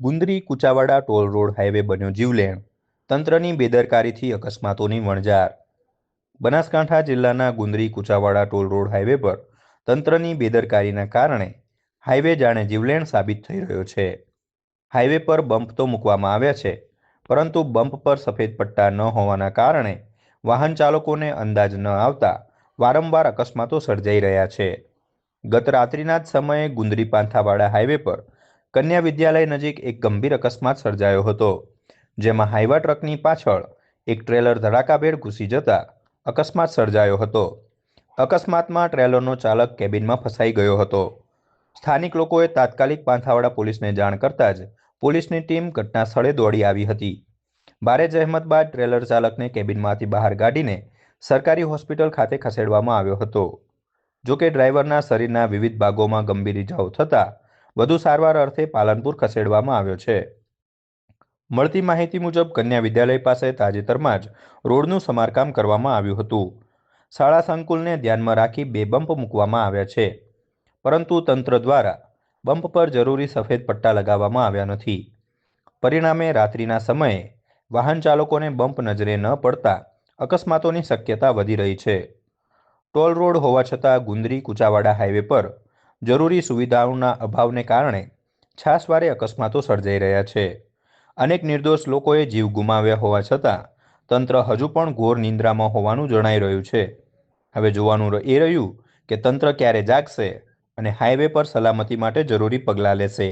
Gundari Kuchavada toll road highway બન્યો જીવલેણ. તંત્રની બેદરકારીથી અકસ્માતોની વણઝાર. બનાસકાંઠા જિલ્લાના Gundari Kuchavada toll road highway પર તંત્રની બેદરકારીના કારણે હાઈવે જાણે જીવલેણ સાબિત થઈ રહ્યો છે. હાઈવે પર બમ્પ તો મૂકવામાં આવ્યા છે, પરંતુ બમ્પ પર સફેદ પટ્ટા ન હોવાના કારણે વાહન ચાલકોને અંદાજ ન આવતા વારંવાર અકસ્માતો સર્જાઈ રહ્યા છે. ગત રાત્રિના જ સમયે ગુંદરી પાંથાવાડા હાઈવે પર કન્યા વિદ્યાલય નજીક એક ગંભીર અકસ્માત સર્જાયો હતો, જેમાં હાઈવા ટ્રકની પાછળ એક ટ્રેલર ધડાકાભેર ઘૂસી જતા અકસ્માત સર્જાયો હતો. અકસ્માતમાં ટ્રેલરનો ચાલક કેબિનમાં ફસાઈ ગયો હતો. સ્થાનિક લોકોએ તાત્કાલિક પાંથાવાડા પોલીસને જાણ કરતાં જ પોલીસની ટીમ ઘટના સ્થળે દોડી આવી હતી. ભારે જહેમત બાદ ટ્રેલર ચાલકને કેબિનમાંથી બહાર કાઢીને સરકારી હોસ્પિટલ ખાતે ખસેડવામાં આવ્યો હતો. જોકે ડ્રાઈવરના શરીરના વિવિધ ભાગોમાં ગંભીર ઇજાઓ થતાં વધુ સારવાર અર્થે પાલનપુર ખસેડવામાં આવ્યો છે. મળતી માહિતી મુજબ કન્યા વિદ્યાલય પાસે તાજેતરમાં જ રોડનું સમારકામ કરવામાં આવ્યું હતું. શાળા સંકુલને ધ્યાનમાં રાખી બે બમ્પ મૂકવામાં આવ્યા છે. પરંતુ તંત્ર દ્વારા બમ્પ પર જરૂરી સફેદ પટ્ટા લગાવવામાં આવ્યા નથી. પરિણામે રાત્રિના સમયે વાહન ચાલકોને બમ્પ નજરે ન પડતા અકસ્માતોની શક્યતા વધી રહી છે. ટોલ રોડ હોવા છતાં ગુંદરી, કુચાવાડા હાઈવે પર જરૂરી સુવિધાઓના અભાવને કારણે છાસવારે અકસ્માતો સર્જાઈ રહ્યા છે. અનેક નિર્દોષ લોકોએ જીવ ગુમાવ્યા હોવા છતાં તંત્ર હજુ પણ ઘોર નિંદ્રામાં હોવાનું જણાઈ રહ્યું છે. હવે જોવાનું એ રહ્યું કે તંત્ર ક્યારે જાગશે અને હાઈવે પર સલામતી માટે જરૂરી પગલાં લેશે.